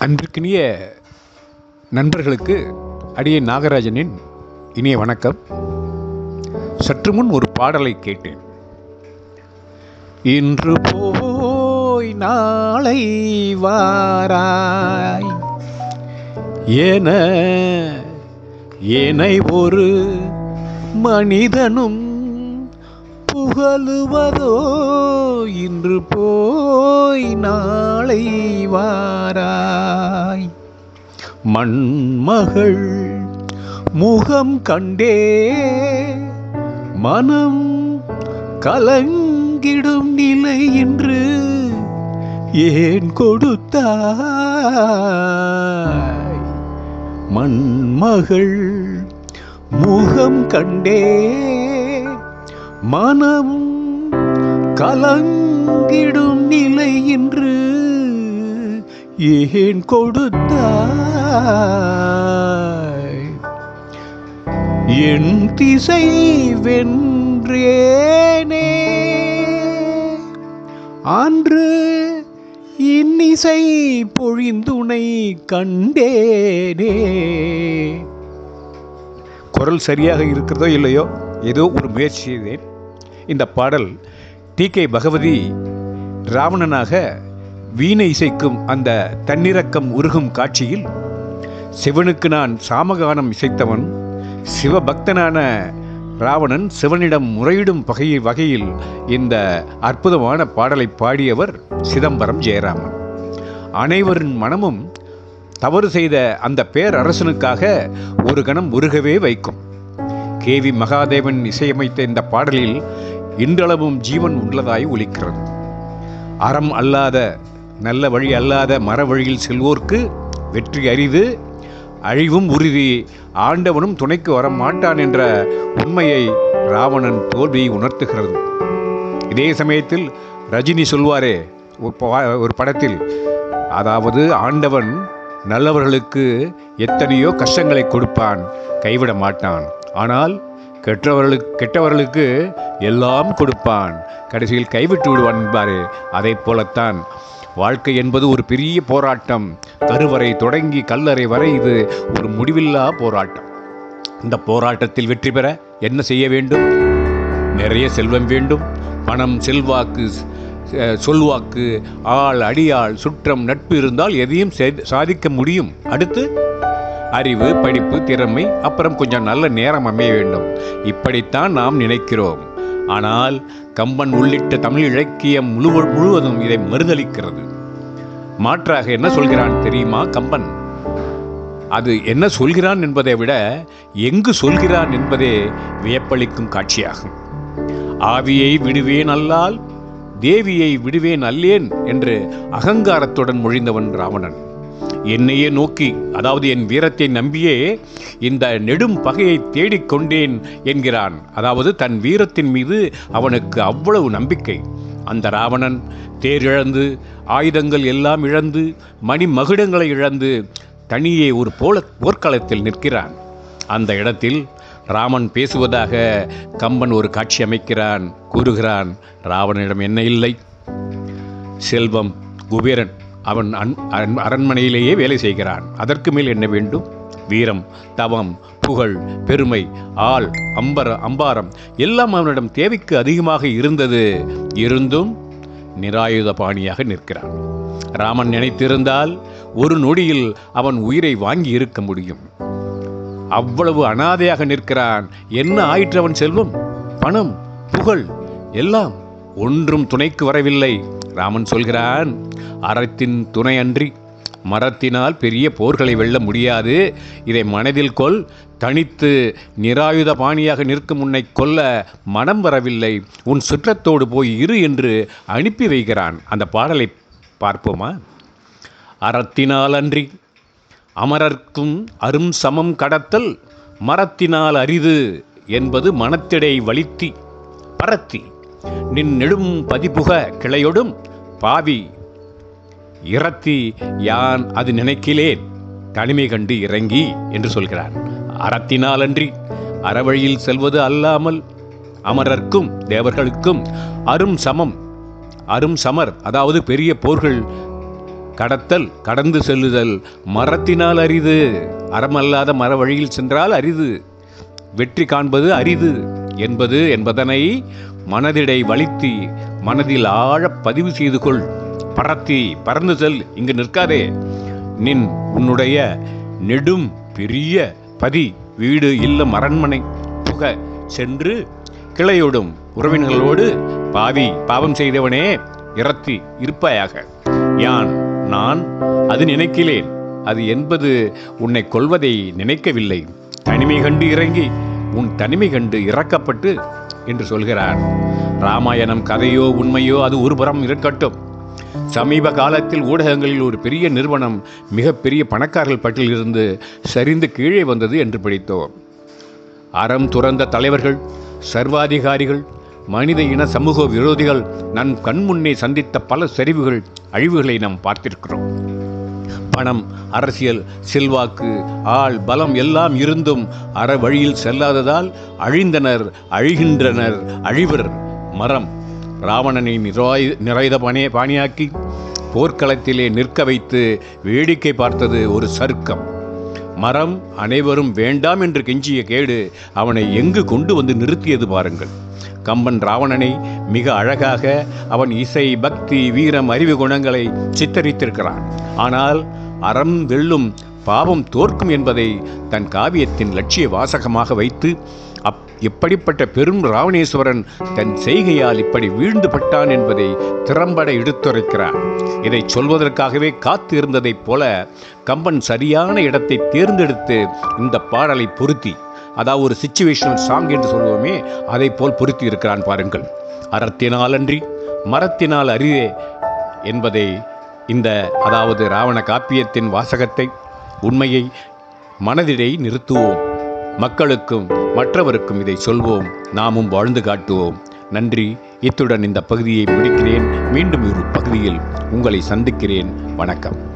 அன்பிற்கினிய நண்பர்களுக்கு அடியே நாகராஜனின் இனிய வணக்கம். சற்று முன் ஒரு பாடலை கேட்டேன். இன்று போய் நாளை வாராய். என என்னை ஒரு மனிதனும் புகழுவதோ இன்று போய் நான் வாராய் மண்மகள் முகம் கண்டே மனம் கலங்கிடும் நிலை என்று ஏன் கொடுத்தாய்? மண்மகள் முகம் கண்டே மனம் கலங்கிடும் நிலை என்று ஏன் கொடுத்தாய்? என் திசை வென்றேனே. அன்று இன்னிசை பொழிந்துனை கண்டேனே. குரல் சரியாக இருக்கிறதோ இல்லையோ ஏதோ ஒரு முயற்சி செய்தேன். இந்த பாடல் டி கே பகவதி ராவணனாக வீணை இசைக்கும் அந்த தன்னிறக்கம் உருகும் காட்சியில் சிவனுக்கு நான் சாமகானம் இசைத்தவன் சிவபக்தனான ராவணன் சிவனிடம் முறையிடும் வகை வகையில் இந்த அற்புதமான பாடலை பாடியவர் சிதம்பரம் ஜெயராமன். அனைவரின் மனமும் தவறு செய்த அந்த பேரரசனுக்காக ஒரு கணம் உருகவே வைக்கும். கே. வி. மகாதேவன் இசையமைத்த இந்த பாடலில் இன்றளவும் ஜீவன் உள்ளதாய் ஒலிக்கிறது. அறம் அல்லாத நல்ல வழி அல்லாத மர வழியில் செல்வோர்க்கு வெற்றி அரிது அழிவும் உறுதி. ஆண்டவனும் துணைக்கு வர மாட்டான் என்ற உண்மையை ராவணன் தோல்வியை உணர்த்துகிறது. இதே சமயத்தில் ரஜினி சொல்வாரே ஒரு ஒரு படத்தில் அதாவது ஆண்டவன் நல்லவர்களுக்கு எத்தனையோ கஷ்டங்களை கொடுப்பான் கைவிட மாட்டான். ஆனால் கெட்டவர்களுக்கு கெட்டவர்களுக்கு எல்லாம் கொடுப்பான். கடைசியில் கைவிட்டு விடுவான் என்பார். அதைப் போலத்தான் வாழ்க்கை என்பது ஒரு பெரிய போராட்டம். கருவறை தொடங்கி கல்லறை வரை இது ஒரு முடிவில்லா போராட்டம். இந்த போராட்டத்தில் வெற்றி பெற என்ன செய்ய வேண்டும்? நிறைய செல்வம் வேண்டும். பணம் செல்வாக்கு சொல்வாக்கு ஆள் அடியாள் சுற்றம் நட்பு இருந்தால் எதையும் சாதிக்க முடியும். அடுத்து அறிவு படிப்பு திறமை அப்புறம் கொஞ்சம் நல்ல நேரம் அமைய வேண்டும். இப்படித்தான் நாம் நினைக்கிறோம். ஆனால் கம்பன் உள்ளிட்ட தமிழ் இலக்கியம் முழு முழுவதும் இதை மறுதளிக்கிறது. மாற்றாக என்ன சொல்கிறான் தெரியுமா கம்பன்? அது என்ன சொல்கிறான் என்பதை விட எங்கு சொல்கிறான் என்பதே வியப்பளிக்கும் காட்சியாகும். ஆவியை விடுவேன் அல்லால் தேவியை விடுவேன் அல்லேன் என்று அகங்காரத்துடன் மொழிந்தவன் ராவணன். என்னையே நோக்கி அதாவது என் வீரத்தை நம்பியே இந்த நெடும் பகையை தேடிக் கொண்டேன் என்கிறான். அதாவது தன் வீரத்தின் மீது அவனுக்கு அவ்வளவு நம்பிக்கை. அந்த ராவணன் தேர் இழந்து ஆயுதங்கள் எல்லாம் இழந்து மணி மகுடங்களை இழந்து தனியே ஒரு போல போர்க்களத்தில் நிற்கிறான். அந்த இடத்தில் ராமன் பேசுவதாக கம்பன் ஒரு காட்சி அமைக்கிறான் கூறுகிறான் ராவனிடம் என்ன இல்லை? செல்வம் குபேரன் அவன் அன் அரண்- அரண்மனையிலேயே வேலை செய்கிறான். அதற்கு மேல் என்ன வேண்டும்? வீரம் தவம் புகழ் பெருமை ஆள் அம்பர அம்பாரம் எல்லாம் அவனிடம் தேவைக்கு அதிகமாக இருந்தது. இருந்தும் நிராயுத பாணியாக நிற்கிறான். ராமன் நினைத்திருந்தால் ஒரு நொடியில் அவன் உயிரை வாங்கி இருக்க முடியும். அவ்வளவு அனாதையாக நிற்கிறான். என்ன ஆயிற்று அவன் செல்வம்? பணம் புகழ் எல்லாம் ஒன்றும் துணைக்கு வரவில்லை. ராமன் சொல்கிறான் அறத்தின் துணையன்றி மரத்தினால் பெரிய போர்களை வெல்ல முடியாது. இதை மனதில் கொள். தனித்து நிராயுத பாணியாக நிற்கும் உன்னை கொல்ல மனம் வரவில்லை. உன் சுற்றத்தோடு போய் இரு என்று அனுப்பி வைக்கிறான். அந்த பாடலை பார்ப்போமா? அறத்தினால் அன்றி அமரர்க்கும் அரும் சமம் கடத்தல் மரத்தினால் அரிது என்பது மனத்திடை வலித்தி பரத்தி. நின் நெடும் பதிபுக கிளையொடும் பாவி இறத்தி யான் அது நினைக்கிலேன். தனிமை கண்டு இறங்கி என்று சொல்கிறான். அறத்தினாலன்றி அறவழியில் செல்வது அல்லாமல் அமரர்க்கும் தேவர்களுக்கும் அரும் சமம். அரும் சமர் அதாவது பெரிய போர்கள் கடத்தல் கடந்து செல்லுதல் மரத்தினால் அரிது. அறமல்லாத மர வழியில் சென்றால் அரிது. வெற்றி காண்பது அரிது. என்பது என்பதனை மனதிடை வலித்து மனதில் ஆழ பதிவு செய்து கொள். பறத்தி பறந்து செல் இங்கு நிற்காதே. நின் உன்னுடைய நெடும் பெரிய பதி வீடு இல்லம் அரண்மனை. புக சென்று கிளையோடும் உறவினர்களோடு பாவி பாவம் செய்தவனே இறத்தி இருப்பாயாக. யான் நான் அது நினைக்கிறேன். அது என்பது உன்னை கொல்வதை நினைக்கவில்லை. தனிமை கண்டு இறங்கி உன் தனிமை கண்டு இறக்கப்பட்டு என்று சொல்கிறார். ராமாயணம் கதையோ உண்மையோ அது ஒருபுறம் இருக்கட்டும். சமீப காலத்தில் ஊடகங்களில் ஒரு பெரிய நிறுவனம் மிகப்பெரிய பணக்காரர்கள் பட்டியலிருந்து சரிந்து கீழே வந்தது என்று படித்தோம். அறம் துறந்த தலைவர்கள் சர்வாதிகாரிகள் மனித இன சமூக விரோதிகள் நம் கண்முன்னே சந்தித்த பல சரிவுகள் அழிவுகளை நாம் பார்த்திருக்கிறோம். பணம் அரசியல் செல்வாக்கு ஆள் பலம் எல்லாம் இருந்தும் அற வழியில் செல்லாததால் அழிந்தனர் அழிகின்றனர் அழிவர் மரம். ராவணனை நிராய் நிறைத பணி பாணியாக்கி போர்க்களத்திலே நிற்க வைத்து வேடிக்கை பார்த்தது ஒரு சருக்கம். மரம் அனைவரும் வேண்டாம் என்று கெஞ்சிய கேடு அவனை எங்கு கொண்டு வந்து நிறுத்தியது பாருங்கள். கம்பன் ராவணனை மிக அழகாக அவன் இசை பக்தி வீரம் அறிவு குணங்களை சித்தரித்திருக்கிறான். ஆனால் அறம் வெல்லும் பாவம் தோற்கும் என்பதை தன் காவியத்தின் லட்சிய வாசகமாக வைத்து அப் இப்படிப்பட்ட பெரும் ராவணேஸ்வரன் தன் செய்கையால் இப்படி வீழ்ந்து பட்டான் என்பதை திறம்பட எடுத்துரைக்கிறார். இதை சொல்வதற்காகவே காத்து இருந்ததைப் போல கம்பன் சரியான இடத்தை தேர்ந்தெடுத்து இந்த பாடலை பொருத்தி அதாவது ஒரு சிச்சுவேஷனல் சாங் என்று சொல்லுவோமே அதை போல் பொருத்தி இருக்கிறான் பாருங்கள். அறத்தினாலன்றி மரத்தினால் அரிதே என்பதை இந்த அதாவது ராவண காப்பியத்தின் வாசகத்தை உண்மையை மனதிடை நிறுத்துவோம். மக்களுக்கும் மற்றவருக்கும் இதை சொல்வோம். நாமும் வாழ்ந்து காட்டுவோம். நன்றி. இத்துடன் இந்த பகுதியை முடிக்கிறேன். மீண்டும் ஒரு பகுதியில் உங்களை சந்திக்கிறேன். வணக்கம்.